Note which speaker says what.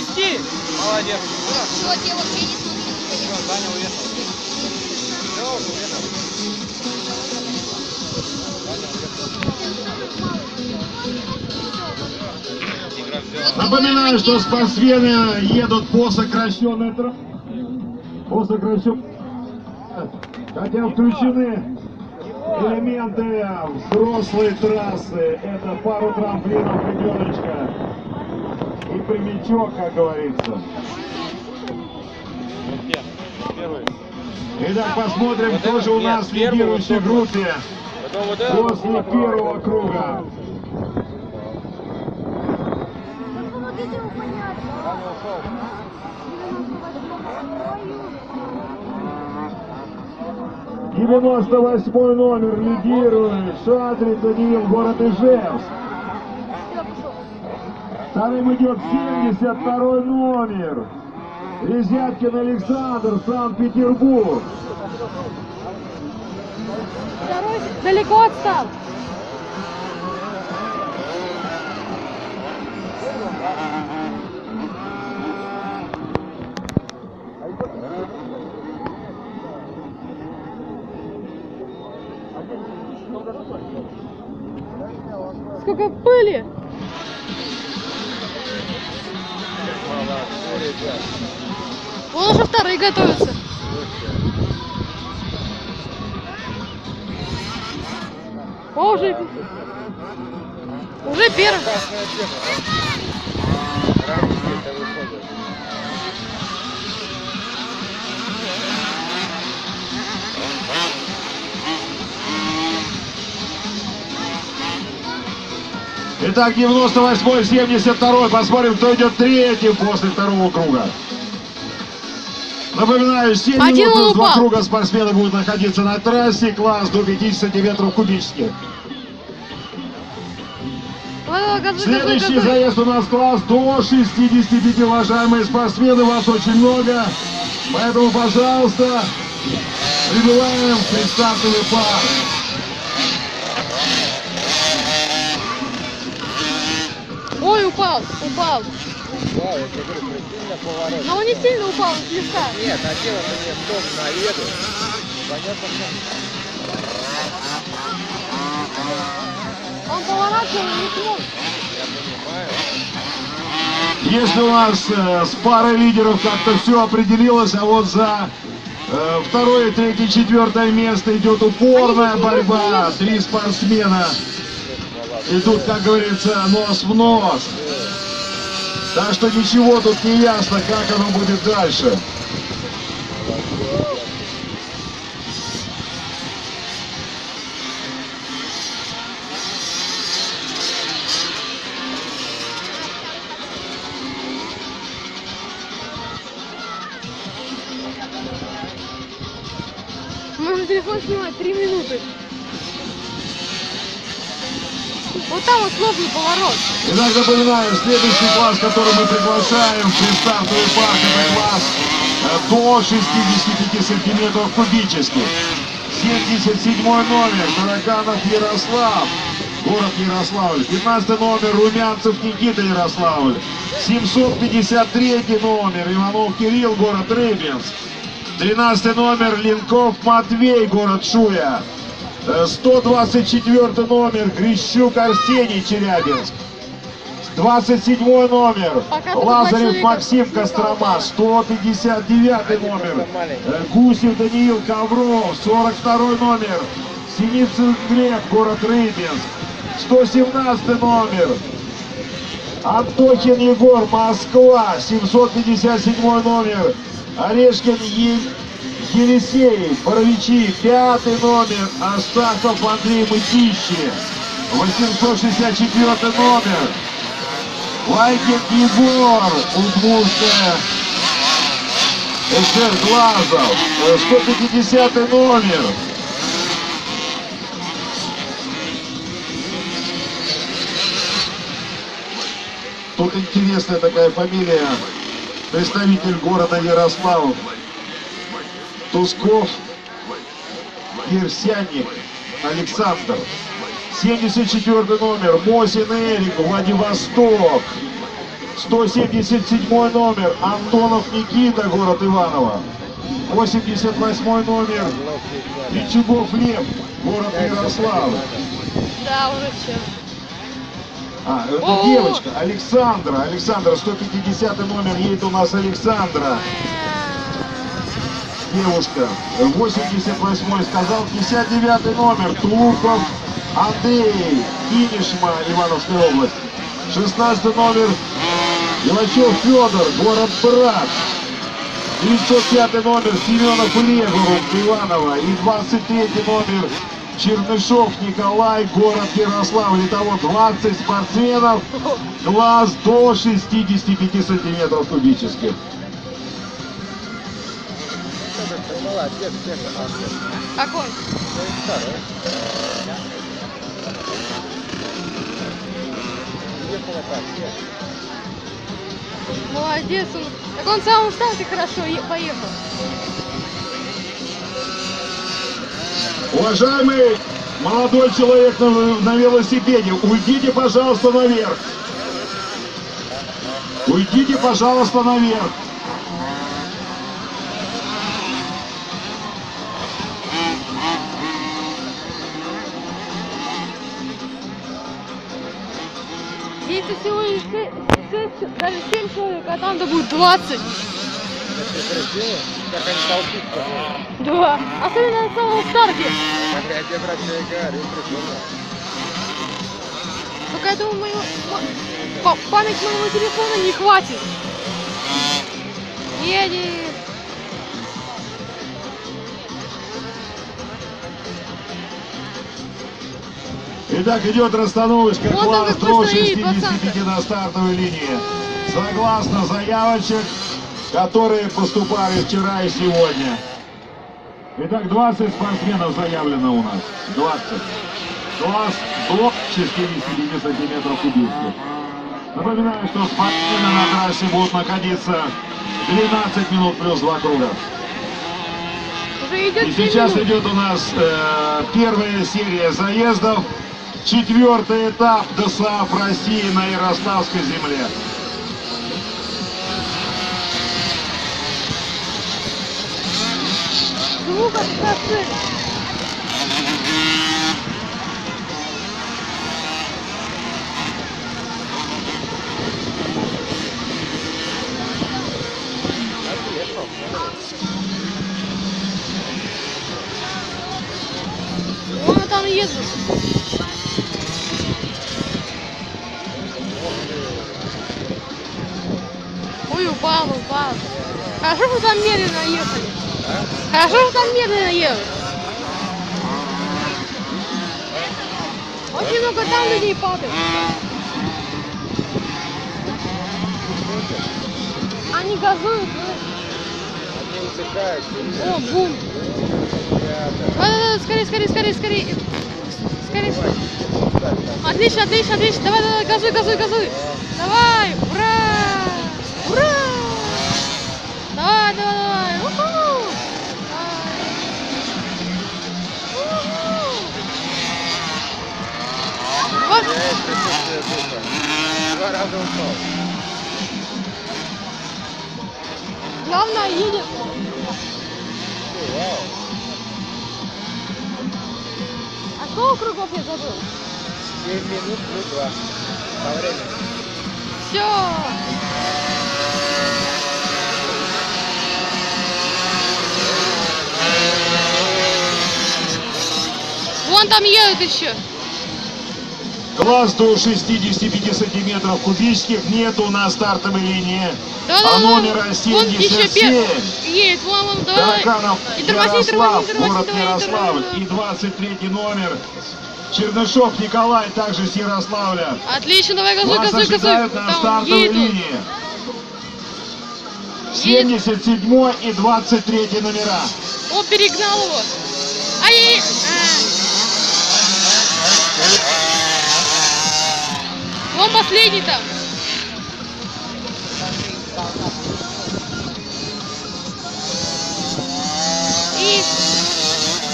Speaker 1: вести.
Speaker 2: Молодец.
Speaker 3: Вот я вообще не смотрю.
Speaker 2: Всё, Даня уехал. Все, уже уехал.
Speaker 4: Напоминаю, что спортсмены едут по сокращенной трассе. По сокращенной Хотя включены элементы взрослой трассы. Это пару трамплинов, пятерочка и прямичок, как говорится. Итак, посмотрим,
Speaker 2: Вот
Speaker 4: кто же у нас в лидирующей группе
Speaker 2: вот
Speaker 4: после первого круга. Девяносто восьмой номер лидирует Шадрин Даниил, город Ижевск. Вторым идет 72 номер. Резяткин Александр, Санкт-Петербург.
Speaker 5: Второй далеко отстал. Сколько пыли! Вон уже вторые готовятся. О, уже, уже первый.
Speaker 4: Итак, 98 72 Посмотрим, кто идет третьим после второго круга. Напоминаю, 7
Speaker 5: Один
Speaker 4: минут два
Speaker 5: упал.
Speaker 4: круга спортсмены будут находиться на трассе. Класс до 50 сантиметров кубических. Следующий заезд у нас класс до 65, уважаемые спортсмены, вас очень много. Поэтому, пожалуйста, прибываем в предстартовый парк.
Speaker 5: Упал, упал.
Speaker 2: Да, я тебе говорю, на поворот.
Speaker 5: Но он не сильно упал, он слегка.
Speaker 2: Нет, а дело-то нет, дом наеду. Понятно, что
Speaker 5: Он поворачивал, не смог.
Speaker 2: я понимаю.
Speaker 4: Если у нас э, с парой лидеров как-то все определилось, а вот за э, второе, третье, четвертое место идет упорная борьба. Три спортсмена идут, как говорится, нос в нос. Так что ничего тут не ясно, как оно будет дальше.
Speaker 5: Можно телефон снимать три минуты. Вот там вот сложный поворот.
Speaker 4: Итак, напоминаю, следующий класс, который мы приглашаем в предстартовый парк, это класс э, до 65 сантиметров кубических. 77 номер, Тараганов Ярослав, город Ярославль. 15 номер, Румянцев Никита Ярославль. 753 номер, Иванов Кирилл, город Рыбинск. 13 номер, Линков Матвей, город Шуя. Э, 124 номер, Грищук Арсений, Челябинск. 27 номер,
Speaker 5: Пока
Speaker 4: Лазарев Максим Кострома. 159 номер, Гусев Даниил Ковров. 42 номер, Синицын Глеб, город Рыбинск. 117 номер, Антохин Егор, Москва, 757 номер. Орешкин Е- Елисей, Боровичи, пятый номер. Астахов Андрей Мытищи, 864 номер. Лайкин Егор, Удмуртская, СССР Глазов, э, 150 номер. Тут интересная такая фамилия. Представитель города Ярославль. Тусков Ерсянник Александр. 74 номер. Мосин Эрик, Владивосток. 177 номер Антонов Никита, город Иваново. 88 номер Пичугов Лев, город Ярославль.
Speaker 5: Да, уже все.
Speaker 4: А, это
Speaker 5: О!
Speaker 4: девочка, Александра. Александра, 150 номер едет у нас Александра. Девушка. 88 сказал, 59 номер, Тухов Андрей, Кинешма, Ивановская область. 16 номер, Ивачев Федор, город Брат. 905 номер, Семенов Легоров, Иваново. И 23 номер, Чернышов Николай, город Ярославль. Итого 20 спортсменов, класс до 65 сантиметров кубических.
Speaker 5: Какой?
Speaker 2: И.
Speaker 5: Молодец он. Так он сам в старте хорошо е- поехал.
Speaker 4: Уважаемый молодой человек на, на велосипеде, уйдите, пожалуйста, наверх. Уйдите, пожалуйста, наверх.
Speaker 5: Здесь всего даже 7 человек, а там-то будет 20.
Speaker 2: Это ты красиво? Как они толпятся.
Speaker 5: Да. Особенно на самом старте.
Speaker 2: Как я тебе, я
Speaker 5: думаю, моего, мо- па- память моего телефона не хватит. Едет.
Speaker 4: Итак, идет расстановочка до
Speaker 5: стоит,
Speaker 4: 65 на стартовой линии. Согласно заявочек, которые поступали вчера и сегодня. Итак, 20 спортсменов заявлено у нас. 20. Класс до 65 сантиметров кубических. Напоминаю, что спортсмены на трассе будут находиться 12 минут плюс 2 круга. И сейчас идет у нас э, первая серия заездов. Четвертый этап ДСАФ России на Ярославской земле.
Speaker 5: Трассы. Вон там едут. Упал, упал. Хорошо, что там медленно ехали. Хорошо, что там медленно ехали. Очень много там людей падает. Они газуют. О, бум. Да-да-да, скорее, скорее, скорее, скорее. Скорее. Отлично, отлично, отлично. Давай, давай, газуй, газуй, газуй. Давай, ура! Ура! Давай, давай, давай. Уху! Вот.
Speaker 2: Два раза упал.
Speaker 5: главное, едет. А сколько кругов я забыл?
Speaker 2: 7 минут плюс 2. По времени.
Speaker 5: Все. Вон там едут еще.
Speaker 4: Класс до 65 сантиметров кубических нету на стартовой линии.
Speaker 5: Да,
Speaker 4: а
Speaker 5: да.
Speaker 4: номера
Speaker 5: Вон еще
Speaker 4: 77
Speaker 5: пер... Едет, вон, вон, давай.
Speaker 4: Тараканов
Speaker 5: Не тормози,
Speaker 4: Ярослав,
Speaker 5: тормози, не тормози,
Speaker 4: город
Speaker 5: давай,
Speaker 4: Ярославль. И 23 номер Чернышов Николай, также с Ярославля.
Speaker 5: Отлично, давай газуй,
Speaker 4: Вас
Speaker 5: газуй, газуй.
Speaker 4: на стартовой
Speaker 5: едут.
Speaker 4: линии. 77 и 23 номера.
Speaker 5: О, перегнал его. Ай, а. Он последний там. И